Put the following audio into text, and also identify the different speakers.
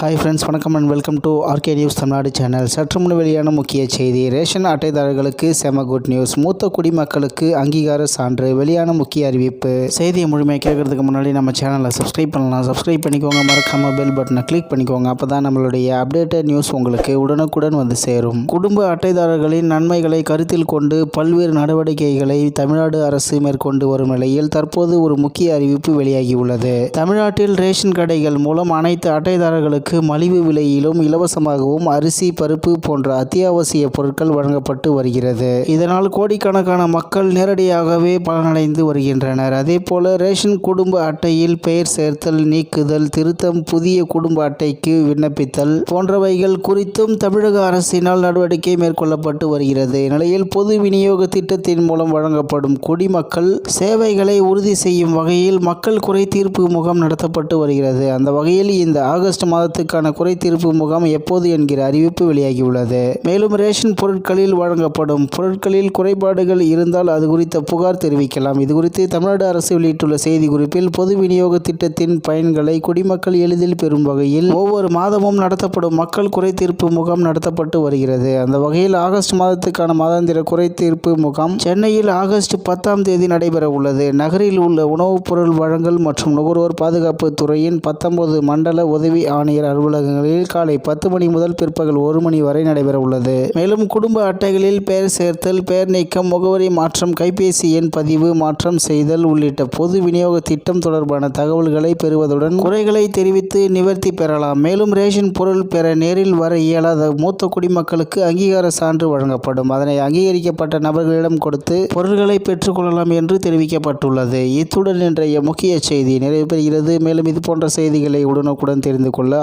Speaker 1: Hi friends வணக்கம் and welcome to RK news Tamil Nadu channel சற்று முன் வெளியான முக்கிய செய்தி ரேஷன் அட்டைதாரர்களுக்கு செம குட் நியூஸ் மூத்த குடிமக்களுக்கு அங்கீகார சான்று வெளியான முக்கிய அறிவிப்பு. செய்தியை முழுமையாக கேட்கறதுக்கு முன்னாடி நம்ம சேனலை சப்ஸ்கிரைப் பண்ணலாம். சப்ஸ்கிரைப் பண்ணிக்கோங்க மறக்காம பெல் பட்டனை கிளிக் பண்ணிக்கோங்க. அப்போ தான் நம்மளுடைய அப்டேட்டட் நியூஸ் உங்களுக்கு உடனுக்குடன் வந்து சேரும். குடும்ப அட்டைதாரர்களின் நன்மைகளை கருத்தில் கொண்டு பல்வேறு நடவடிக்கைகளை தமிழ்நாடு அரசு மேற்கொண்டு வரும் நிலையில் தற்போது ஒரு முக்கிய அறிவிப்பு வெளியாகியுள்ளது. தமிழ்நாட்டில் ரேஷன் கடைகள் மூலம் அனைத்து அட்டைதாரர்களுக்கு மலிவு விலையிலும் இலவசமாகவும் அரிசி பருப்பு போன்ற அத்தியாவசிய பொருட்கள் வழங்கப்பட்டு வருகிறது. இதனால் கோடிக்கணக்கான மக்கள் நேரடியாகவே பலனடைந்து வருகின்றனர். அதேபோல ரேஷன் குடும்ப அட்டையில் பெயர் சேர்த்தல் நீக்குதல் திருத்தம் புதிய குடும்ப அட்டைக்கு விண்ணப்பித்தல் போன்றவைகள் குறித்தும் தமிழக அரசினால் நடவடிக்கை மேற்கொள்ளப்பட்டு வருகிறது. நிலையில் பொது விநியோக திட்டத்தின் மூலம் வழங்கப்படும் குடிமக்கள் சேவைகளை உறுதி செய்யும் வகையில் மக்கள் குறை தீர்ப்பு முகாம் நடத்தப்பட்டு வருகிறது. அந்த வகையில் இந்த ஆகஸ்ட் மாதத்துக்கான குறை தீர்ப்பு முகாம் எப்போது என்கிற அறிவிப்பு வெளியாகியுள்ளது. மேலும் ரேஷன் பொருட்களில் வழங்கப்படும் பொருட்களில் குறைபாடுகள் இருந்தால் அது குறித்த புகார் தெரிவிக்கலாம். இது குறித்து தமிழ்நாடு அரசு வெளியிட்டுள்ள செய்தி குறிப்பில் பொது விநியோக திட்டத்தின் பயன்களை குடிமக்கள் எளிதில் பெறும் வகையில் ஒவ்வொரு மாதமும் நடத்தப்படும் மக்கள் குறை தீர்ப்பு முகாம் நடத்தப்பட்டு வருகிறது. அந்த வகையில் ஆகஸ்ட் மாதத்துக்கான மாதாந்திர குறை தீர்ப்பு முகாம் சென்னையில் ஆகஸ்ட் பத்தாம் தேதி நடைபெற உள்ளது. நகரில் உள்ள உணவுப் பொருள் வழங்கல் மற்றும் நுகர்வோர் பாதுகாப்பு துறையின் பத்தொன்பது மண்டல உதவி ஆணையர் அலுவலகங்களில் காலை பத்து மணி முதல் பிற்பகல் ஒரு மணி வரை நடைபெற உள்ளது மேலும் குடும்ப அட்டைகளில் பெயர் சேர்த்தல் பெயர் நீக்கம் முகவரி மாற்றம் கைபேசி எண் பதிவு மாற்றம் செய்தல் உள்ளிட்ட பொது விநியோக திட்டம் தொடர்பான தகவல்களை பெறுவதுடன் குறைகளை தெரிவித்து நிவர்த்தி பெறலாம். மேலும் ரேஷன் பொருள் பெற நேரில் வர இயலாத மூத்த குடிமக்களுக்கு அங்கீகார சான்று வழங்கப்படும். அதனை அங்கீகரிக்கப்பட்ட நபர்களிடம் கொடுத்து பொருட்களை பெற்றுக்கொள்ளலாம் என்று தெரிவிக்கப்பட்டுள்ளது. இத்துடன் இன்றைய முக்கிய செய்தி நிறைவு பெறுகிறது. மேலும் இது போன்ற செய்திகளை உடனுக்குடன் தெரிந்து கொள்ள